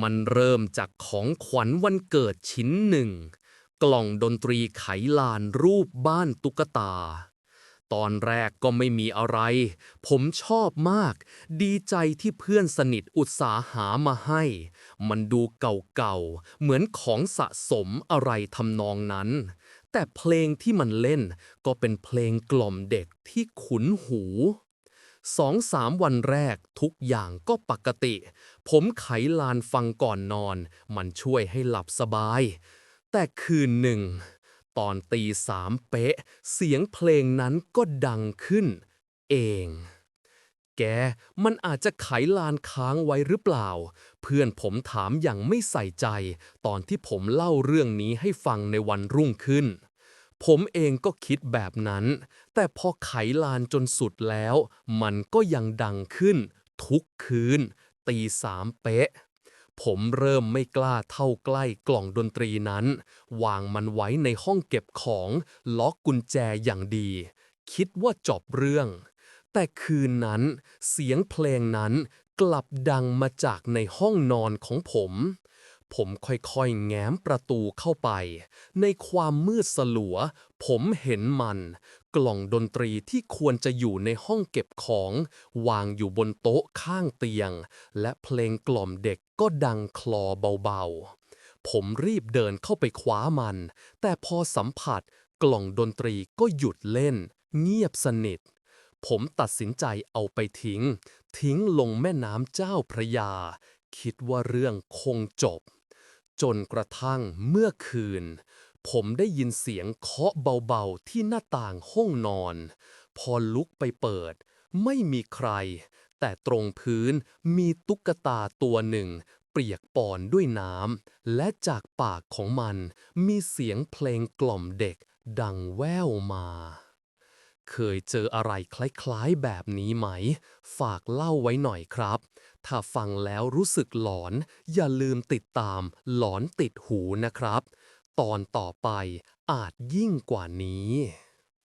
มันเริ่มจากของขวัญวันเกิดชิ้นหนึ่ง กล่องดนตรีไขลานรูปบ้านตุ๊กตา ตอนแรกก็ไม่มีอะไร ผมชอบมาก ดีใจที่เพื่อนสนิทอุตสาหามาให้ มันดูเก่าๆ เหมือนของสะสมอะไรทำนองนั้น แต่เพลงที่มันเล่นก็เป็นเพลงกล่อมเด็กที่ขุนหู สองสามวันแรกทุกอย่างก็ปกติ ผมไขลานฟังก่อนนอน มันช่วยให้หลับสบาย แต่คืนหนึ่ง ตอนตีสามเป๊ะ เสียงเพลงนั้นก็ดังขึ้น เอง แก มันอาจจะไขลานค้างไว้หรือเปล่า เพื่อนผมถามอย่างไม่ใส่ใจ ตอนที่ผมเล่าเรื่องนี้ให้ฟังในวันรุ่งขึ้น ผมเองก็คิดแบบนั้น แต่พอไขลานจนสุดแล้ว มันก็ยังดังขึ้น ทุกคืน ตีสามเป๊ะ ผมเริ่มไม่กล้าเท่าใกล้กล่องดนตรีนั้น วางมันไว้ในห้องเก็บของ ล็อกกุญแจอย่างดี คิดว่าจบเรื่อง แต่คืนนั้น เสียงเพลงนั้นกลับดังมาจากในห้องนอนของผม ผมค่อยๆ แง้มประตูเข้าไป ในความมืดสลัว ผมเห็นมัน กล่องดนตรีที่ควรจะอยู่ในห้องเก็บของ วางอยู่บนโต๊ะข้างเตียง และเพลงกล่อมเด็กก็ดังคลอเบาๆ ผมรีบเดินเข้าไปคว้ามัน แต่พอสัมผัส กล่องดนตรีก็หยุดเล่น เงียบสนิท ผมตัดสินใจเอาไปทิ้ง ทิ้งลงแม่น้ำเจ้าพระยาคิดว่าเรื่องคงจบ จนกระทั่งเมื่อคืน ผมได้ยินเสียงเคาะเบาๆที่หน้าต่างห้องนอน พอลุกไปเปิด ไม่มีใคร แต่ตรงพื้นมีตุ๊กตาตัวหนึ่ง เปียกปอนด้วยน้ำและจากปากของมันมีเสียงเพลงกล่อมเด็กดังแว่วมา เคยเจออะไรคล้ายๆแบบนี้ไหม ฝากเล่าไว้หน่อยครับ ถ้าฟังแล้วรู้สึกหลอน อย่าลืมติดตาม หลอนติดหูนะครับ ตอนต่อไปอาจยิ่งกว่านี้